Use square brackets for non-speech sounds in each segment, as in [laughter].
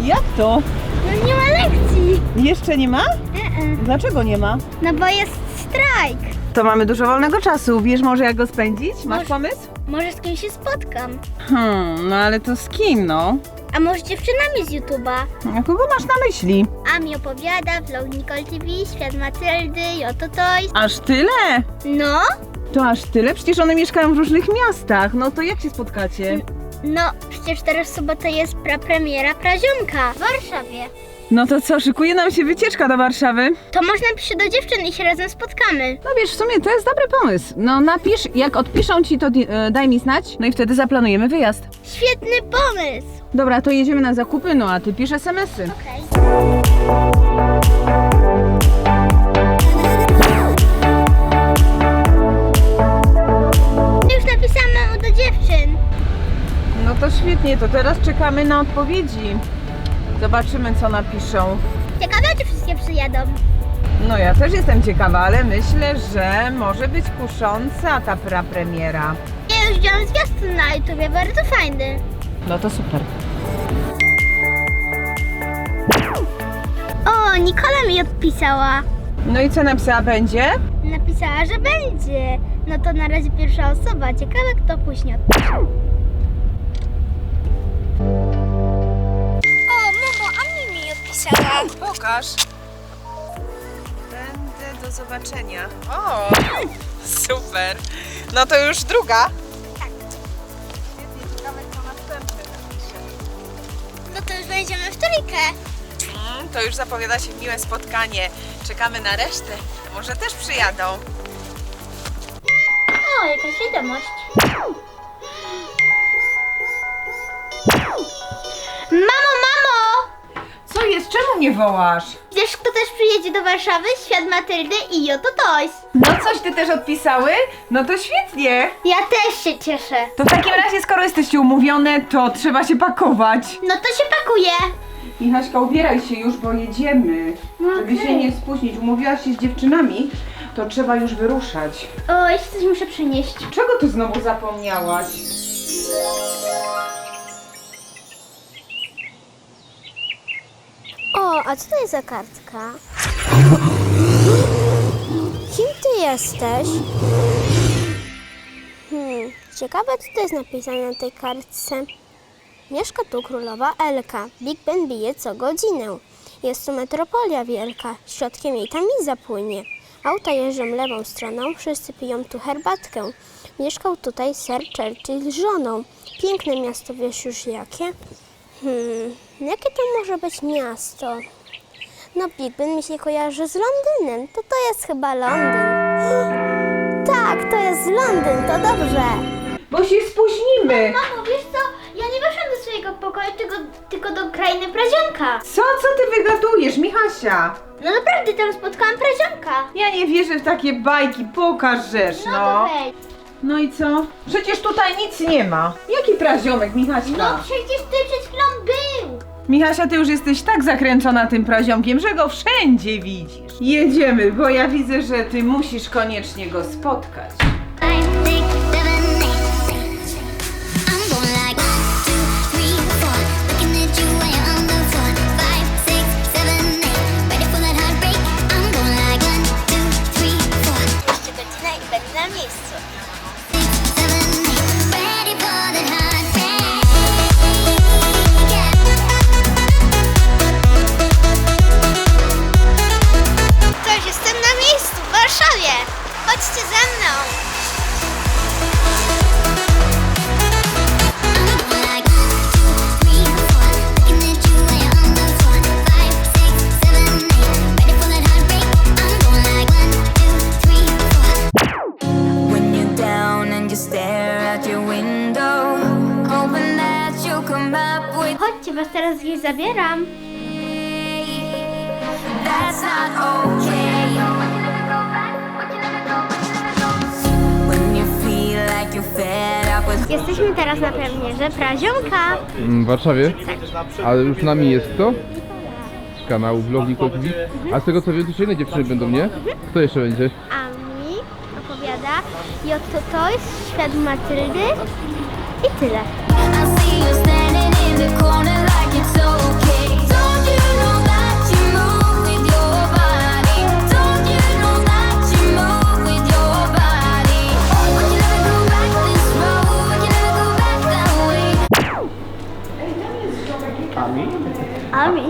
Jak to? No nie ma lekcji. Jeszcze nie ma? E-e. Dlaczego nie ma? No bo jest strajk. To mamy dużo wolnego czasu. Wiesz może jak go spędzić? Masz Może- pomysł? Może z kimś się spotkam. Hmm, no ale to z kim no? A może z dziewczynami z YouTube'a? A kogo masz na myśli? Ami opowiada, Vlog Nicole TV, Świat Matyldy, Joto Toys. Aż tyle? No, To aż tyle? Przecież one mieszkają w różnych miastach. No to jak się spotkacie? No, przecież teraz w sobotę jest prapremiera Praziomka w Warszawie. No to co, szykuje nam się wycieczka do Warszawy? To może napiszę do dziewczyn i się razem spotkamy. No wiesz, w sumie to jest dobry pomysł. No napisz, jak odpiszą ci, to di- e, daj mi znać, no i wtedy zaplanujemy wyjazd. Świetny pomysł. Dobra, to jedziemy na zakupy, no a ty pisz smsy. Okej. Już napisałam. No to świetnie, to teraz czekamy na odpowiedzi. Zobaczymy, co napiszą. Ciekawe, czy wszystkie przyjadą. No ja też jestem ciekawa, ale myślę, że może być kusząca ta premiera. Ja już widziałam zwiastun na YouTubie, bardzo fajny. No to super. O, Nikola mi odpisała. No i co napisała będzie? Napisała, że będzie. No to na razie pierwsza osoba. Ciekawe, kto później odpisze. Odpisała. Pokaż. Będę do zobaczenia. O, super. No to już druga. Tak. Świetnie, ciekawe co następny napisze. No to już będziemy w trójkę. Mm, to już zapowiada się miłe spotkanie. Czekamy na resztę. Może też przyjadą. O, jakaś wiadomość. Czemu nie wołasz? Wiesz, kto też przyjedzie do Warszawy? Świat Matyldy i Joto Toys. No coś ty też odpisały? No to świetnie. Ja też się cieszę. To w takim razie, skoro jesteście umówione, to trzeba się pakować. No to się pakuje. Michaśka, ubieraj się już, bo jedziemy. Żeby Okej. się nie spóźnić. Umówiłaś się z dziewczynami, to trzeba już wyruszać. O, jeszcze coś muszę przynieść. Czego ty znowu zapomniałaś? O, a co to jest za kartka? Kim ty jesteś? Hmm, ciekawe co to jest napisane na tej kartce. Mieszka tu królowa Elka. Big Ben bije co godzinę. Jest tu metropolia wielka. Środkiem jej tamiza płynie. Auta jeżdżą lewą stroną, wszyscy piją tu herbatkę. Mieszkał tutaj Sir Churchill z żoną. Piękne miasto, wiesz już jakie? Hmm, jakie to może być miasto? No Big Ben mi się kojarzy z Londynem. To to jest chyba Londyn. [gasps] Tak, to jest Londyn, to dobrze. Bo się spóźnimy. Mamo, wiesz co? Ja nie weszłam do swojego pokoju, tylko, tylko do krainy Praziomka. Co, co ty wygadujesz, Michasia? No naprawdę, tam spotkałam Praziomka. Ja nie wierzę w takie bajki, pokażesz, No, no. wejdź. No i co? Przecież tutaj nic nie ma. Jaki praziomek, Michaśka? No przecież ty przed chwilą był. Michasia, ty już jesteś tak zakręcona tym praziomkiem, że go wszędzie widzisz. Jedziemy, bo ja widzę, że ty musisz koniecznie go spotkać. Chodźcie, was teraz gdzieś zabieram. that's not okay. When you feel like you're fed up with Jesteśmy teraz na premierze Praziomka. Mm, W Warszawie? Ale już z nami jest kto? Z kanału Vlog Nicole TV. A z tego co wiem, to jeszcze inne dziewczyny będą, nie? Kto jeszcze będzie? A I oto to jest świat Matyldy i tyle.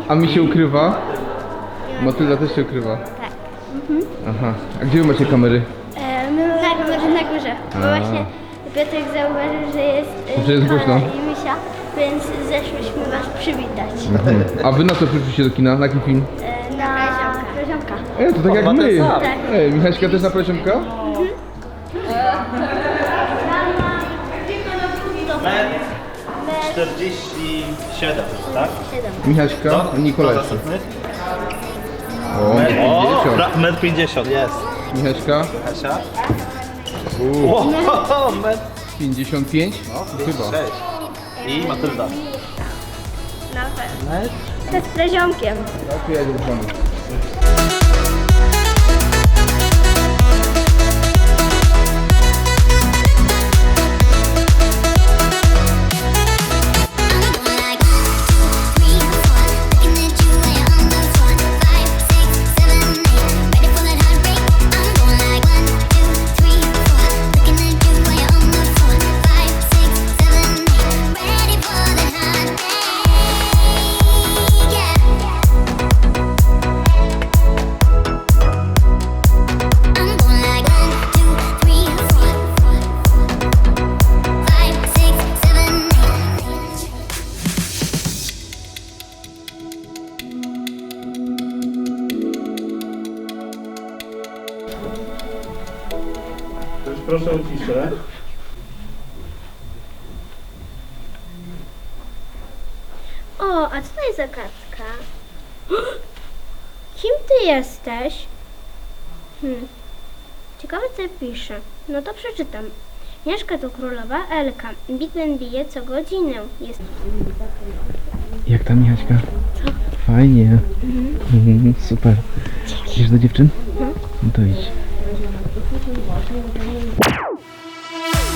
A mi się ukrywa? Matylda też się ukrywa. Tak. Aha. A gdzie wy macie kamery? E, my na górze, na górze. Bo właśnie Piotrek zauważył, że jest, e, Że jest głośno. i Misia, więc zeszliśmy was przywitać. Mhm. [laughs] A wy na co przyszliście do kina? Na jaki film? E, na poziomka. E, to tak jak my. sam. Ej, Michaśka też na poziomka? Metr 47, tak? Michaśka, Do Nikola? O, O, 50. pra- metr 50, jest. Michaśka, Kasia? Uuu, O, metr 55? Chyba. 6. I Matylda. Na pewno. To z poziomkiem. Tak, ja Proszę o a co to jest za kartka? [gasps] Kim ty jesteś? Hmm. Ciekawe co pisze. No to przeczytam. Mieszka tu królowa Elka. Big Ben bije co godzinę. Jest Jak tam Michaśka? Fajnie. Mhm, super. Idziesz do dziewczyn? No to idź. 마시는 거 하는 거.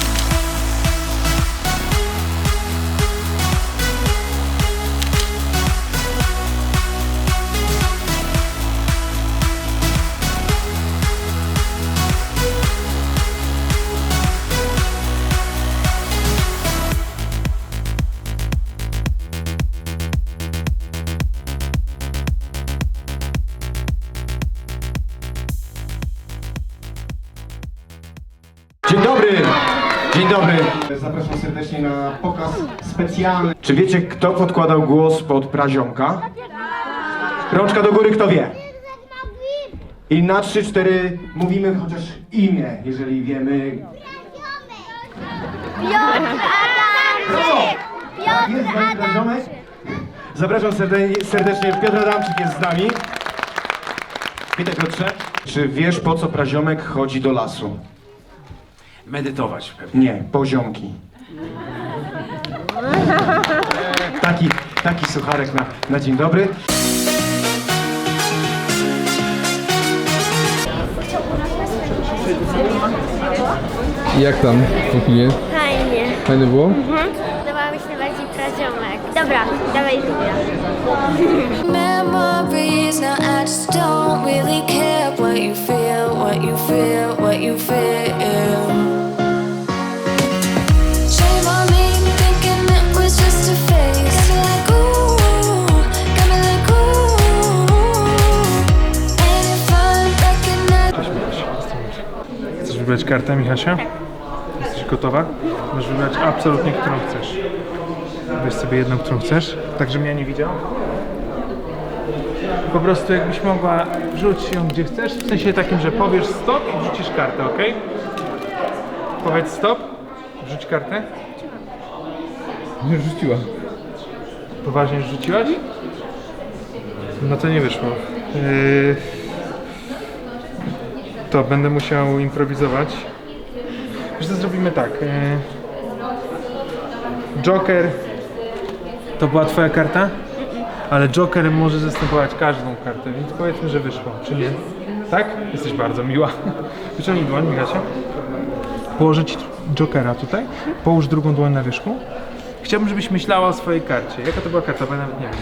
Dzień dobry! Dzień dobry! Zapraszam serdecznie na pokaz specjalny. Czy wiecie, kto podkładał głos pod praziomka? Rączka do góry, kto wie? I na 3-4 mówimy chociaż imię, jeżeli wiemy. Brawo! Tak jest, pani praziomek. Zapraszam serde- serdecznie, Piotr Adamczyk jest z nami. Witaj Piotrze. Czy wiesz, po co praziomek chodzi do lasu? Medytować pewnie. Nie, poziomki. Taki, taki sucharek na, na dzień dobry. Jak tam w kinie? fajnie. Fajne było? Podobał mi się najbardziej praziomek. Dobra, dawaj druga. [laughs] Memories, now I just don't really care what you feel, what you feel, what you feel. Kartę, Michasia? Jesteś gotowa? Możesz wybrać absolutnie, którą chcesz. Weź sobie jedną, którą chcesz, tak żebym ja nie widział. Po prostu jakbyś mogła, wrzuć ją gdzie chcesz, w sensie takim, że powiesz stop i wrzucisz kartę, ok? Powiedz stop, wrzuć kartę. Nie rzuciła. Poważnie rzuciłaś? No to nie wyszło. Yy... To będę musiał improwizować. Wiesz co, zrobimy tak. Yy... Joker to była twoja karta? Ale Joker może zastępować każdą kartę, więc powiedzmy, że wyszło, czy nie? Tak? Jesteś bardzo miła. [laughs] Wyciągnij dłoń, Michasia. położyć Jokera tutaj, połóż drugą dłoń na wierzchu. Chciałbym, żebyś myślała o swojej karcie. Jaka to była karta? Bo ja nawet nie wiem.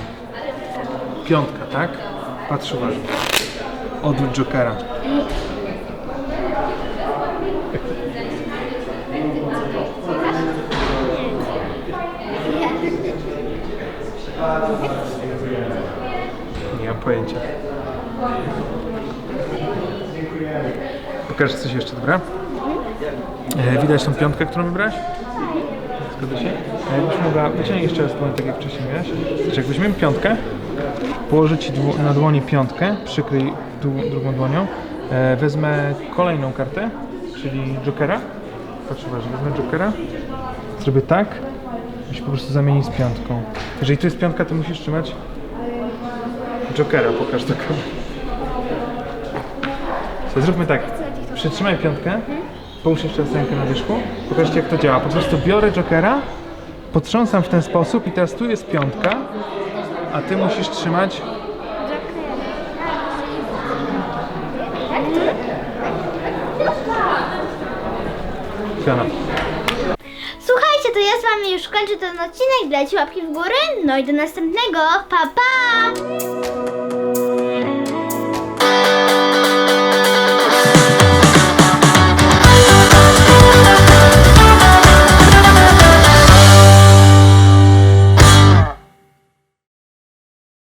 Piątka, tak? Patrz uważnie. Odwróć Jokera. Nie mam pojęcia. Pokażę coś jeszcze, dobra? E, widać tą piątkę, którą wybrałeś? Zgadza się? E, jakbyś mogła, jeszcze raz dłoń, tak jak wcześniej miałeś. Znaczy, jak weźmiemy piątkę, położę Ci dło- na dłoni piątkę, przykryj drugą dłonią, e, wezmę kolejną kartę, czyli Jokera. Patrz uważnie, wezmę Jokera, zrobię tak się po prostu zamieni z piątką. Jeżeli tu jest piątka, to musisz trzymać Jokera, pokaż do. To zróbmy tak. Przytrzymaj piątkę. Połóż jeszcze rękę na wierzchu. Pokażcie jak to działa. Po prostu biorę Jokera, potrząsam w ten sposób i teraz tu jest piątka, a ty musisz trzymać Piona. To ja z wami już kończę ten odcinek. Dajcie łapki w górę. No i do następnego. Pa, pa!